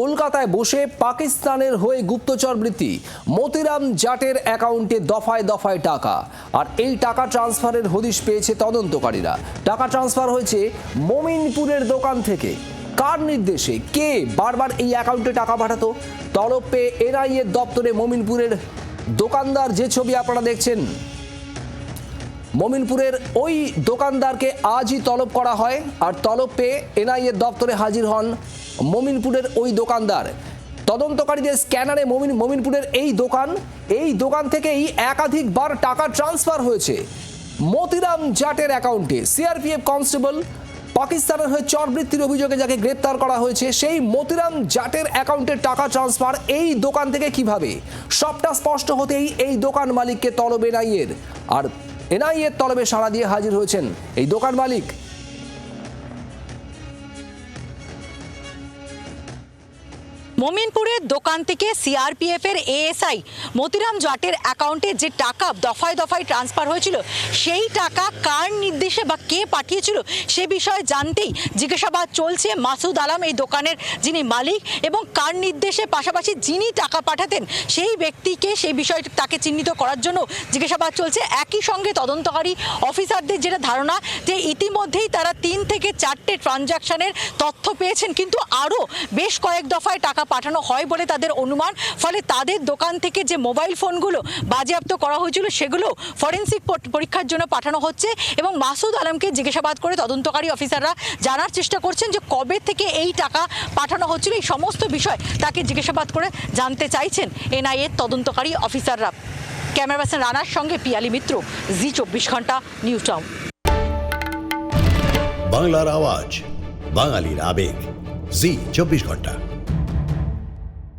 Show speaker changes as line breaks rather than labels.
কলকাতায় বসে পাকিস্তানের হয়ে গুপ্তচর বৃত্তি। মতিরাম জাটের অ্যাকাউন্টে দফায় দফায় টাকা। আর এই টাকা ট্রান্সফারের হদিশ পেয়েছে তদন্তকারীরা। টাকা ট্রান্সফার হয়েছে মমিনপুরের দোকান থেকে। কার নির্দেশে? কে বারবার এই অ্যাকাউন্টে টাকা পাঠাতো? তলব পেয়ে এনআইএর দপ্তরে মমিনপুরের দোকানদার যে ছবি আপনারা দেখছেন মমিনপুরের ওই দোকানদারকে আজই তলব করা হয় আর তলব পেয়ে এনআইএর দপ্তরে হাজির হন মমিনপুরের ওই দোকানদার। তদন্তকারীদের স্ক্যানারে মমিন মমিনপুরের এই দোকান এই দোকান থেকেই একাধিকবার টাকা ট্রান্সফার হয়েছে। মতিরাম জাটের অ্যাকাউন্টে সিআরপিএফ কনস্টেবল পাকিস্তানের হয়ে চরবৃত্তির অভিযোগে যাকে গ্রেপ্তার করা হয়েছে, সেই মতিরাম জাটের অ্যাকাউন্টে টাকা ট্রান্সফার এই দোকান থেকে কীভাবে? সবটা স্পষ্ট হতেই এই দোকান মালিককে তলব এনআইএর। আর এনআইএর তলবে সাড়া দিয়ে হাজির হয়েছেন এই দোকান মালিক।
মমিনপুরের দোকান থেকে সিআরপিএফ এর এএসআই মতিরাম জাটের অ্যাকাউন্টে যে টাকা দফায় দফায় ট্রান্সফার হয়েছিল, সেই টাকা কার নির্দেশে বা কে পাঠিয়েছিল সে বিষয়ে জানতেই জিজ্ঞাসাবাদ চলছে মাসুদ আলম এই দোকানের যিনি মালিক এবং কার নির্দেশে পাশাপাশি যিনি টাকা পাঠাতেন সেই ব্যক্তিকে সেই বিষয় তাকে চিহ্নিত করার জন্য জিজ্ঞাসাবাদ চলছে। একই সঙ্গে তদন্তকারী অফিসারদের যেটা ধারণা যে ইতিমধ্যেই তারা তিন থেকে চারটে ট্রানজাকশনের তথ্য পেয়েছেন, কিন্তু আরও বেশ কয়েক দফায় টাকা পাঠানো হয় বলে তাদের অনুমান। ফলে তাদের দোকান থেকে যে মোবাইল ফোনগুলো বাজেয়াপ্ত করা হয়েছিল, সেগুলো ফরেন্সিক পরীক্ষার জন্য পাঠানো হচ্ছে এবং মাসুদ আলমকে জিজ্ঞাসাবাদ করে তদন্তকারী অফিসাররা জানার চেষ্টা করছেন যে কবে থেকে এই টাকা পাঠানো হচ্ছিল। এই সমস্ত বিষয় তাকে জিজ্ঞাসাবাদ করে জানতে চাইছেন এনআইএ তদন্তকারী অফিসাররা। ক্যামেরা পার্সন রানার সঙ্গে পিয়ালি মিত্র, জি চব্বিশ ঘণ্টা, নিউজ টাউন।
বাংলার আওয়াজ, বাঙালির আবেগ, জি চব্বিশ ঘণ্টা।